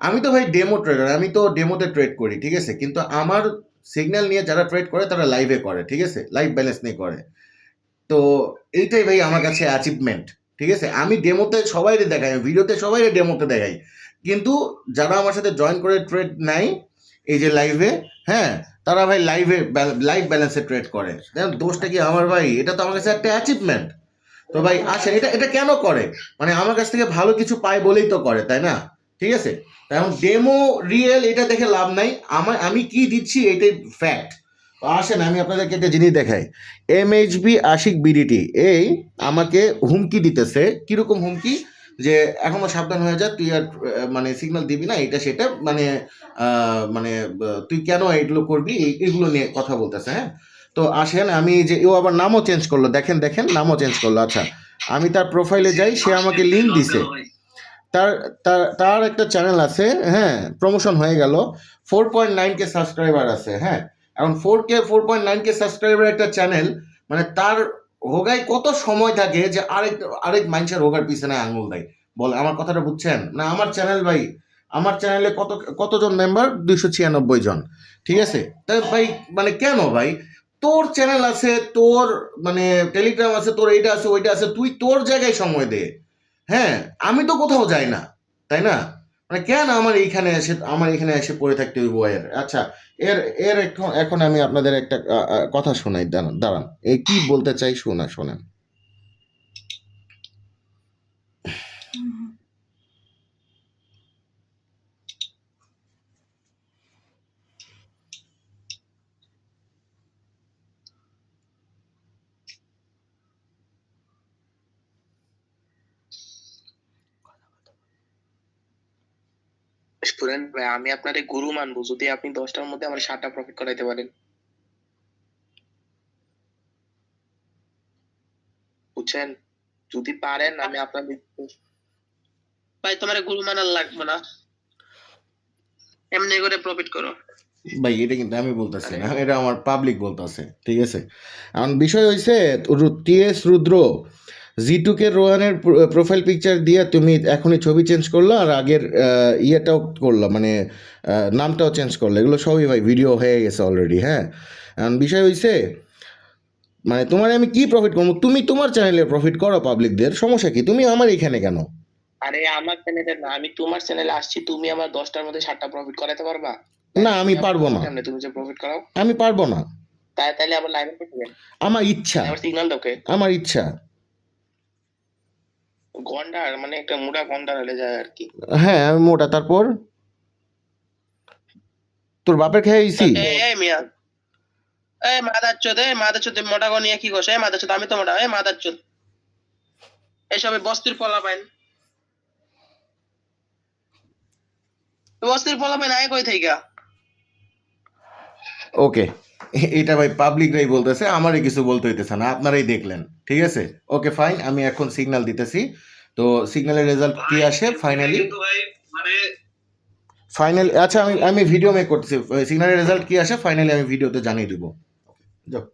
আমি তো ভাই ডেমো ট্রেডার আমি তো ডেমোতে ট্রেড করি, ঠিক আছে? কিন্তু আমার সিগন্যাল নিয়ে যারা ট্রেড করে, তারা লাইভে করে, ঠিক আছে? লাইভ ব্যালেন্স নিয়ে করে। তো এইটাই ভাই আমার কাছে অ্যাচিভমেন্ট ঠিক আছে? আমি ডেমোতে সবাইরে দেখাই ভিডিওতে সবাই ডেমোতে দেখাই। কিন্তু যারা আমার সাথে জয়েন করে ট্রেড নেয় এই যে লাইভে হ্যাঁ? তারা ভাই লাইভে লাইভ ব্যালেন্সে ট্রেড করে। দোষটা কি আমার ভাই? এটা তো আমার কাছে একটা অ্যাচিভমেন্ট তো ভাই, আসেন, এটা এটা কেন করে? মানে আমার কাছ থেকে ভালো কিছু পায় বলেই তো করে, তাই না? ঠিক আছে? এখন ডেমো রিয়েল এটা দেখে লাভ নাই। আমার, আমি কি দিচ্ছি এটাই ফ্যাক্ট আসেন, আমি আপনাদেরকে একটা জিনিস দেখাই। M H B Ashiq BDT এই আমাকে হুমকি দিতেছে। কীরকম হুমকি? যে এখনও সাবধান হয়ে যা, তুই আর মানে সিগন্যাল দিবি না, এটা সেটা মানে মানে তুই কেন এগুলো করবি? এগুলো নিয়ে কথা বলতেছে হ্যাঁ? তো আসেন, আমি যে, ও আবার নামও চেঞ্জ করল। দেখেন দেখেন, নামও চেঞ্জ করল। আচ্ছা আমি তার প্রোফাইলে যাই, সে আমাকে লিঙ্ক দিছে। তার তার একটা চ্যানেল আছে হ্যাঁ প্রমোশন হয়ে গেল। Four point nine K subscriber আছে হ্যাঁ। এখন four K four point nine K subscriber একটা চ্যানেল মানে তার হোগায় কত সময় থাকে যে আরেক আরেক মানুষের হোগার পিছনে আঙুল দেয়। বল, আমার কথাটা বুঝছেন? না, আমার চ্যানেল ভাই, আমার চ্যানেলে কত, কতজন মেম্বার দুইশো ছিয়ানব্বই জন। ঠিক আছে? তাই ভাই মানে কেন ভাই? তোর চ্যানেল আছে, তোর মানে টেলিগ্রাম আছে, তোর এইটা আছে, ওইটা আছে, তুই তোর জায়গায় সময় দে। হ্যাঁ আমি তো কোথাও যাই না, তাই না? মানে কেন আমার এইখানে এসে, আমার এখানে এসে পড়ে থাকতে হইব এর? আচ্ছা এর এর এখন এখন আমি আপনাদের একটা কথা শোনাই, দাঁড়ান দাঁড়ান। এই কি বলতে চাই শোনা, শোনেন। স্টুডেন্ট ভাই আমি আপনার গুরু মানবো। যদি আপনি দশটার মধ্যে আমার সাতটা প্রফিট করাইতে পারেন। বুঝছেন? যদি পারেন আমি আপনার ভাই তোমার গুরু মানার লাগবে না। এমনি করে প্রফিট করো। ভাই এটা কিন্তু আমি বলতেছি না। এটা আমার পাবলিক বলতেছে। ঠিক আছে? এখন বিষয় হইছে টিএস রুদ্র। জি টু কে রোহানের প্রোফাইল পিকচার দিয়ে তুমি এখনই ছবি চেঞ্জ করল আর আগের ইয়েটাও করল মানে নামটাও চেঞ্জ করল। এগুলো সবই ভাই ভিডিও হয়ে গেছে অলরেডি হ্যাঁ? এখন বিষয় হয়েছে মানে তোমার আমি কি প্রফিট করব? তুমি তোমার চ্যানেলে প্রফিট করো পাবলিকদের সমস্যা কি? তুমি আমার এখানে কেন? আরে আমার চ্যানেলে না আমি তোমার চ্যানেলে আসছি তুমি আমার দশটার মধ্যে সাতটা প্রফিট করাতে পারবা? না আমি পারব না। তুমি যে প্রফিট করাও? আমি পারব না। তাই তাইলে আবার লাইভে আমার ইচ্ছা। আমার সিগন্যাল আমার ইচ্ছা। গন্ডার মানে একটা মোটা গন্ডার হলে যায় আর কি হ্যাঁ আমি মোটা তারপর? তোর বাপের খেয়ে আইছি এই মিয়া। এই মাদার চোদ এই মাদার চোদ মোটা গো নিয়ে কি করছ এই মাদার চোদ আমি তো মোটা এই মাদার চোদ। এইসব বস্তির পলা পাইন। বস্তির পলা পাইন আয় কই থেকে ওকে এটা ভাই পাবলিকরাই বলতেছে আমারই কিছু বলতে হইতেছে না আপনারাই দেখলেন ঠিক আছে? ওকে ফাইন আমি এখন সিগনাল দিতেছি। তো সিগন্যালের রেজাল্ট কি আসে ফাইনালি মানে ফাইনাল আচ্ছা আমি আমি ভিডিও মেক করতেছি সিগন্যালের রেজাল্ট কি আসে ফাইনালি আমি ভিডিওতে জানিয়ে দিব। যাও।